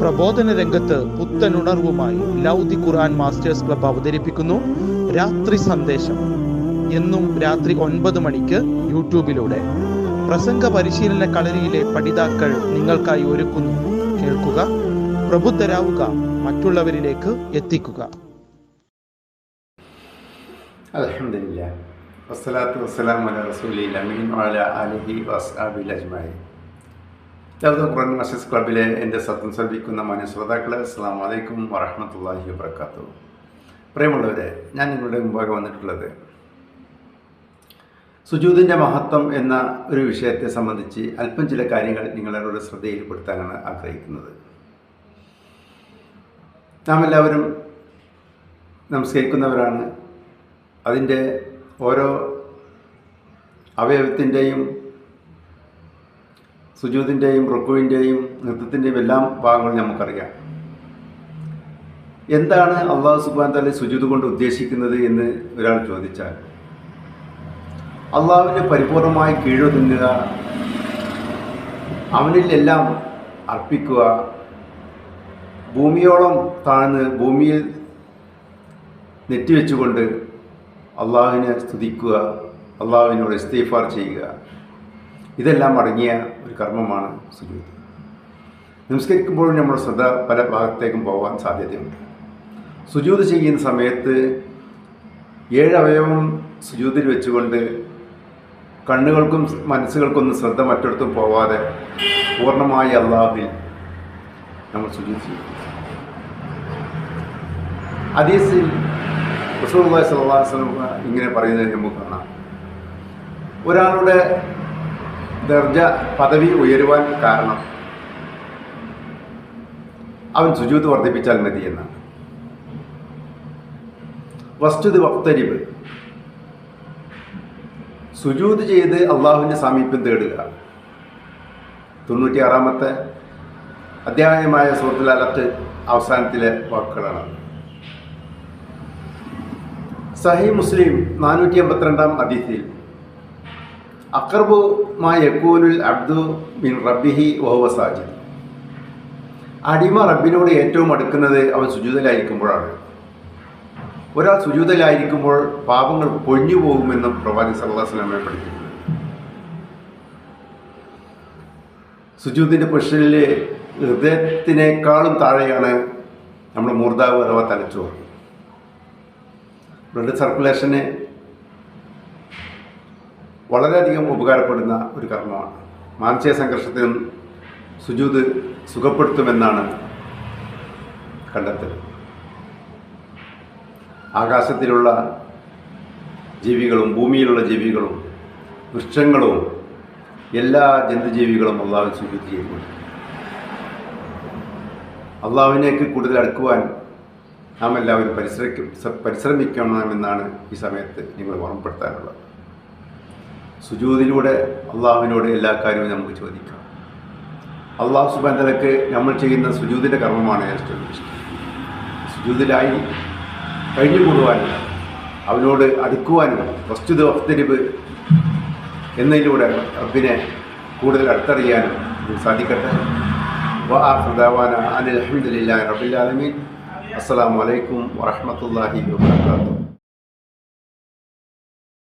പ്രബോധന രംഗത്ത് പുത്തനുണർവുമായി ലൗദി ഖുർആൻ masters club അവതരിപ്പിക്കുന്നു രാത്രി സന്ദേശം. എന്നും രാത്രി ഒൻപത് മണിക്ക് യൂട്യൂബിലൂടെ. പ്രസംഗ പരിശീലന കളരിയിലെ പഠിതാക്കൾ നിങ്ങൾക്കായി ഒരുക്കുന്നു. കേൾക്കുക പ്രബുദ്ധരാവുക മറ്റുള്ളവരിലേക്ക് എത്തിക്കുക. അലഹമില്ല വസ്സലാത്തു വസ്സലാം അല റസൂലി അമീൻ വാല അലിഹി വസ്ആബിൽ ലൗദ ഖുറാൻ മസീസ് ക്ലബിലെ എന്റെ സത്യം ശ്രദ്ധിക്കുന്ന മാന്യ ശ്രോതാക്കളെ അസ്സാം വലൈക്കും വറഹമത്തല്ലാഹി വബർക്കാത്തു പ്രിയമുള്ളവരെ ഞാൻ നിങ്ങളുടെ മുമ്പാകെ വന്നിട്ടുള്ളത് സുജൂദിന്റെ മഹത്വം എന്ന ഒരു വിഷയത്തെ സംബന്ധിച്ച് അല്പം ചില കാര്യങ്ങൾ നിങ്ങളുടെ ശ്രദ്ധയിൽപ്പെടുത്താനാണ് ആഗ്രഹിക്കുന്നത്. നാം എല്ലാവരും നമസ്കരിക്കുന്നവരാണ്. അതിന്റെ ഓരോ അവയവത്തിന്റെയും സുജൂതിന്റെയും റുക്കുവിന്റെയും നൃത്തത്തിന്റെയും എല്ലാം ഭാഗങ്ങൾ നമുക്കറിയാം. എന്താണ് അള്ളാഹു സുബാൻ തല സുജൂത് കൊണ്ട് ഉദ്ദേശിക്കുന്നത് എന്ന് ഒരാൾ ചോദിച്ചാൽ അള്ളാഹുവിന് പരിപൂർണമായി കീഴൊതുങ്ങുക അവനിൽ എല്ലാം അർപ്പിക്കുക ഭൂമിയോളം താഴ്ന്ന് ഭൂമിയിൽ നെറ്റിവെച്ചുകൊണ്ട് അള്ളാഹുവിനെ സ്തുതിക്കുക അള്ളാഹുവിനോട് ഇസ്തീഫാർ ചെയ്യുക. ഇതെല്ലാം അടങ്ങിയ ഒരു കർമ്മമാണ് സുജൂത്. നമസ്കരിക്കുമ്പോഴും നമ്മുടെ ശ്രദ്ധ പല ഭാഗത്തേക്കും പോകാൻ സാധ്യതയുണ്ട്. സുജൂത് ചെയ്യുന്ന സമയത്ത് ഏഴ് സുജൂതിൽ വെച്ചുകൊണ്ട് കണ്ണുകൾക്കും മനസ്സുകൾക്കൊന്നും ശ്രദ്ധ മറ്റിടത്തും പോവാതെ പൂർണമായി അള്ളാഹിൽ നമ്മൾ സുജൂത് ചെയ്യും. ഹദീസിൽ റസൂലുള്ളാഹി സ്വല്ലല്ലാഹു അലൈഹി ഇങ്ങനെ പറയുന്നത് നമുക്ക് കാണാം. ഒരാളുടെ ദർജ പദവി ഉയരുവാൻ കാരണം. അവൻ സുജൂത് വർദ്ധിപ്പിച്ചാൽ മതി എന്നാണ്. വസ്തുത് വക്തരിവ്. സുജൂത് ചെയ്ത് അള്ളാഹുവിന്റെ സാമീപ്യം തേടുക. തൊണ്ണൂറ്റിയാറാമത്തെ അധ്യായമായ സുഹൃത്തുൽ അവസാനത്തിലെ വാക്കുകളാണ്. സഹി മുസ്ലിം നാനൂറ്റി എൺപത്തിരണ്ടാം അതീതിയിൽ അക്രബു മാ യക്കൂനുൽ അബ്ദു ബിൻ റബ്ബിഹി വഹുവ സാജിദ്. അടിമ റബ്ബിനോട് ഏറ്റവും അടുക്കുന്നത് അവൻ സുജൂതലായിരിക്കുമ്പോഴാണ്. ഒരാൾ സുജൂതലായിരിക്കുമ്പോൾ പാപങ്ങൾ പൊഴിഞ്ഞു പോകുമെന്നും അലൈഹി വസല്ലം പഠിപ്പിക്കുന്നു സുജൂതിന്റെ പൊസിഷനിൽ ഹൃദയത്തിനേക്കാളും താഴെയാണ് നമ്മുടെ മൂർധാവ് അഥവാ തലച്ചോറ്. ബ്ലഡ് സർക്കുലേഷന് വളരെയധികം ഉപകാരപ്പെടുന്ന ഒരു കർമ്മമാണ്. മാനസിക സംഘർഷത്തിനും സുജൂത് സുഖപ്പെടുത്തുമെന്നാണ് കണ്ടെത്തൽ. ആകാശത്തിലുള്ള ജീവികളും ഭൂമിയിലുള്ള ജീവികളും വൃക്ഷങ്ങളും എല്ലാ ജന്തുജീവികളും അള്ളാഹു സുജൂത് ചെയ്യുന്നുണ്ട് അള്ളാഹുവിനേക്ക് കൂടുതൽ അടുക്കുവാൻ നാം എല്ലാവരും പരിശ്രമിക്കും പരിശ്രമിക്കണമെന്നാണ് ഈ സമയത്ത് നിങ്ങൾ ഓർമ്മപ്പെടുത്താനുള്ളത്. സുജൂതിലൂടെ അള്ളാഹുവിനോട് എല്ലാ കാര്യവും നമുക്ക് ചോദിക്കാം. അള്ളാഹു സുബന്ധനക്ക് നമ്മൾ ചെയ്യുന്ന സുജൂതിന്റെ കർമ്മമാണ് ഏറ്റവും ഇഷ്ടം. സുജൂതിലായി കഴിഞ്ഞു കൂടുവാനും അവനോട് അടുക്കുവാനും വസ്തുത വസ്തുരിവ് എന്നതിലൂടെ റബ്ബിനെ കൂടുതൽ അടുത്തറിയാനും സാധിക്കട്ടെ. വാഹുദാവാന അനിൽ അഹമ്മദില്ലാ റബ്ബിൽ ആലമീൻ. അസ്സലാമു അലൈക്കും വറഹ്മത്തുള്ളാഹി വബറകാതുഹു.